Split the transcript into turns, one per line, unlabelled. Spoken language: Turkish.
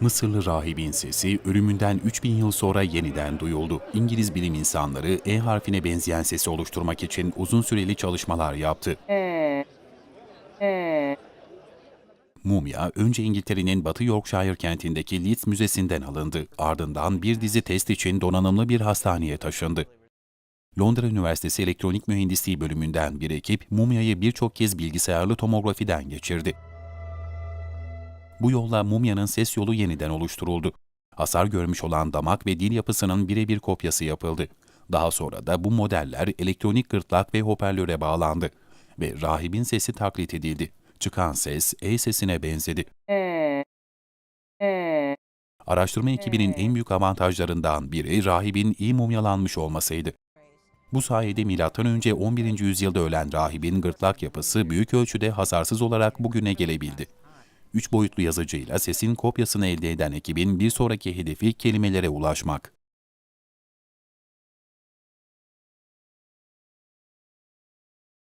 Mısırlı rahibin sesi ölümünden 3000 yıl sonra yeniden duyuldu. İngiliz bilim insanları E harfine benzeyen sesi oluşturmak için uzun süreli çalışmalar yaptı. Mumya önce İngiltere'nin Batı Yorkshire kentindeki Leeds Müzesi'nden alındı. Ardından bir dizi test için donanımlı bir hastaneye taşındı. Londra Üniversitesi Elektronik Mühendisliği bölümünden bir ekip mumyayı birçok kez bilgisayarlı tomografiden geçirdi. Bu yolla mumyanın ses yolu yeniden oluşturuldu. Hasar görmüş olan damak ve dil yapısının birebir kopyası yapıldı. Daha sonra da bu modeller elektronik gırtlak ve hoparlöre bağlandı ve rahibin sesi taklit edildi. Çıkan ses E sesine benzedi.
e, e.
Araştırma ekibinin en büyük avantajlarından biri rahibin iyi mumyalanmış olmasıydı. Bu sayede M.Ö. 11. yüzyılda ölen rahibin gırtlak yapısı büyük ölçüde hasarsız olarak bugüne gelebildi. Üç boyutlu yazıcıyla sesin kopyasını elde eden ekibin bir sonraki hedefi kelimelere ulaşmak.